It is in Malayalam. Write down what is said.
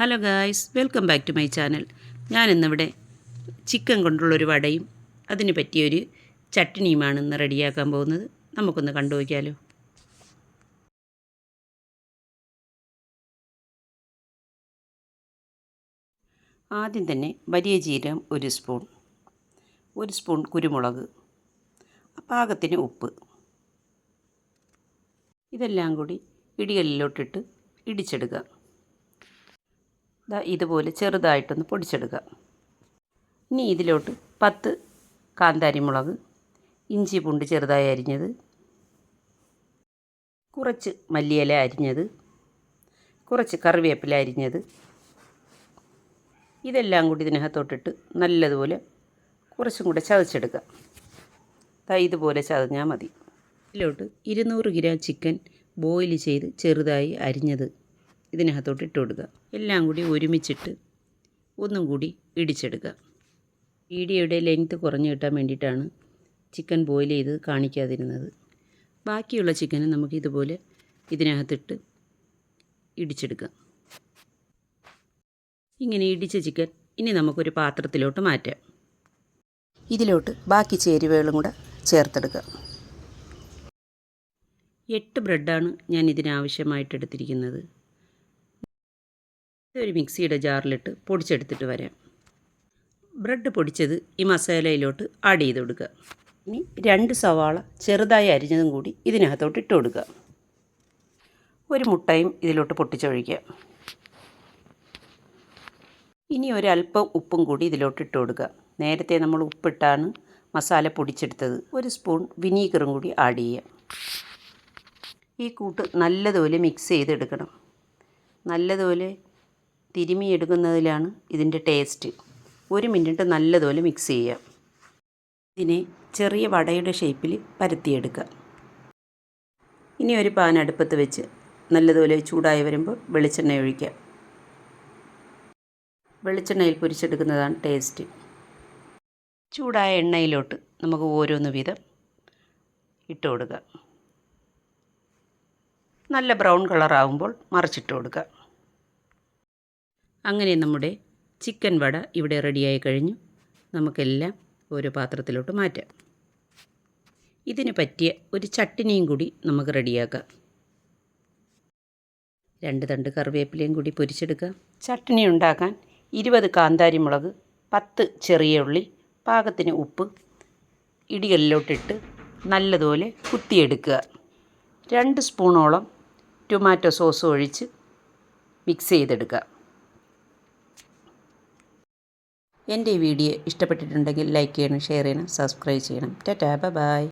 Hello guys welcome back to my channel ഞാനിന്നിവിടെ ചിക്കൻ കൊണ്ടുള്ളൊരു വടയും അതിന് പറ്റിയൊരു ചട്ടിനിയുമാണ് ഇന്ന് റെഡിയാക്കാൻ പോകുന്നത്. നമുക്കൊന്ന് കണ്ടു നോക്കിയാലോ. ആദ്യം തന്നെ വലിയ ജീരകം ഒരു സ്പൂൺ ഒരു സ്പൂൺ കുരുമുളക് പാകത്തിന് ഉപ്പ്. ഇതെല്ലാം കൂടി ഇടികല്ലിലോട്ടിട്ട് ഇടിച്ചെടുക്കുക. ദാ ഇതുപോലെ ചെറുതായിട്ടൊന്ന് പൊടിച്ചെടുക്കുക. ഇനി ഇതിലോട്ട് പത്ത് കാന്താരിമുളക് ഇഞ്ചി പൂണ്ട് ചെറുതായി അരിഞ്ഞത് കുറച്ച് മല്ലിയില അരിഞ്ഞത് കുറച്ച് കറിവേപ്പില അരിഞ്ഞത്. ഇതെല്ലാം കൂടി ഇതിനകത്തോട്ടിട്ട് നല്ലതുപോലെ കുറച്ചും കൂടെ ചതച്ചെടുക്കുക. ദാ ഇതുപോലെ ചതഞ്ഞാൽ മതി. ഇതിലോട്ട് ഇരുന്നൂറ് ഗ്രാം ചിക്കൻ ബോയിൽ ചെയ്ത് ചെറുതായി അരിഞ്ഞത് ഇതിനകത്തോട്ട് ഇട്ട് കൊടുക്കുക. എല്ലാം കൂടി ഒരുമിച്ചിട്ട് ഒന്നും കൂടി ഇടിച്ചെടുക്കുക. വീഡിയോയുടെ ലെങ്ത്ത് കുറഞ്ഞു കിട്ടാൻ വേണ്ടിയിട്ടാണ് ചിക്കൻ ബോയിൽ ചെയ്ത് കാണിക്കാതിരുന്നത്. ബാക്കിയുള്ള ചിക്കന് നമുക്ക് ഇതുപോലെ ഇതിനകത്തിട്ട് ഇടിച്ചെടുക്കാം ഇങ്ങനെ ഇടിച്ച ചിക്കൻ ഇനി നമുക്കൊരു പാത്രത്തിലോട്ട് മാറ്റാം. ഇതിലോട്ട് ബാക്കി ചേരുവകളും കൂടെ ചേർത്തെടുക്കുക. എട്ട് ബ്രെഡാണ് ഞാൻ ഇതിനാവശ്യമായിട്ട് എടുത്തിരിക്കുന്നത്. ഇതൊരു മിക്സിയുടെ ജാറിലിട്ട് പൊടിച്ചെടുത്തിട്ട് വരാം. ബ്രെഡ് പൊടിച്ചത് ഈ മസാലയിലോട്ട് ആഡ് ചെയ്ത് കൊടുക്കുക. ഇനി രണ്ട് സവാള ചെറുതായി അരിഞ്ഞതും കൂടി ഇതിനകത്തോട്ട് ഇട്ട് കൊടുക്കുക. ഒരു മുട്ടയും ഇതിലോട്ട് പൊട്ടിച്ചൊഴിക്കുക. ഇനി ഒരല്പം ഉപ്പും കൂടി ഇതിലോട്ട് ഇട്ട് കൊടുക്കുക. നേരത്തെ നമ്മൾ ഉപ്പിട്ടാണ് മസാല പൊടിച്ചെടുത്തത്. ഒരു സ്പൂൺ വിനീഗറും കൂടി ആഡ് ചെയ്യുക. ഈ കൂട്ട് നല്ലതുപോലെ മിക്സ് ചെയ്തെടുക്കണം. നല്ലതുപോലെ തിരുമിയെടുക്കുന്നതിലാണ് ഇതിന്റെ ടേസ്റ്റ്. ഒരു മിനിറ്റ് നല്ലതുപോലെ മിക്സ് ചെയ്യുക. ഇതിനെ ചെറിയ വടയുടെ ഷേപ്പിൽ പരത്തിയെടുക്കുക. ഇനി ഒരു പാൻ അടുപ്പത്ത് വെച്ച് നല്ലതുപോലെ ചൂടായി വരുമ്പോൾ വെളിച്ചെണ്ണ ഒഴിക്കുക. വെളിച്ചെണ്ണയിൽ പൊരിച്ചെടുക്കുന്നതാണ് ടേസ്റ്റ്. ചൂടായ എണ്ണയിലോട്ട് നമുക്ക് ഓരോന്ന് വീതം ഇട്ട് കൊടുക്കുക നല്ല ബ്രൗൺ കളറാകുമ്പോൾ മറിച്ചിട്ട് കൊടുക്കുക അങ്ങനെ നമ്മുടെ ചിക്കൻ വട ഇവിടെ റെഡിയായി കഴിഞ്ഞു. നമുക്കെല്ലാം ഓരോ പാത്രത്തിലോട്ട് മാറ്റാം. ഇതിന് പറ്റിയ ഒരു ചട്ടിനിയും കൂടി നമുക്ക് റെഡിയാക്കാം. രണ്ട് തണ്ട് കറിവേപ്പിലയും കൂടി പൊരിച്ചെടുക്കാം ചട്ടിനി ഉണ്ടാക്കാൻ ഇരുപത് കാന്താരി മുളക് പത്ത് ചെറിയ ഉള്ളി പാകത്തിന് ഉപ്പ് ഇടികളിലോട്ടിട്ട് നല്ലതുപോലെ കുത്തിയെടുക്കുക. രണ്ട് സ്പൂണോളം ടൊമാറ്റോ സോസ് ഒഴിച്ച് മിക്സ് ചെയ്തെടുക്കുക. എന്റെ ഈ വീഡിയോ ഇഷ്ടപ്പെട്ടിട്ടുണ്ടെങ്കിൽ ലൈക്ക് ചെയ്യണം ഷെയർ ചെയ്യണം സബ്സ്ക്രൈബ് ചെയ്യണം. Tata bye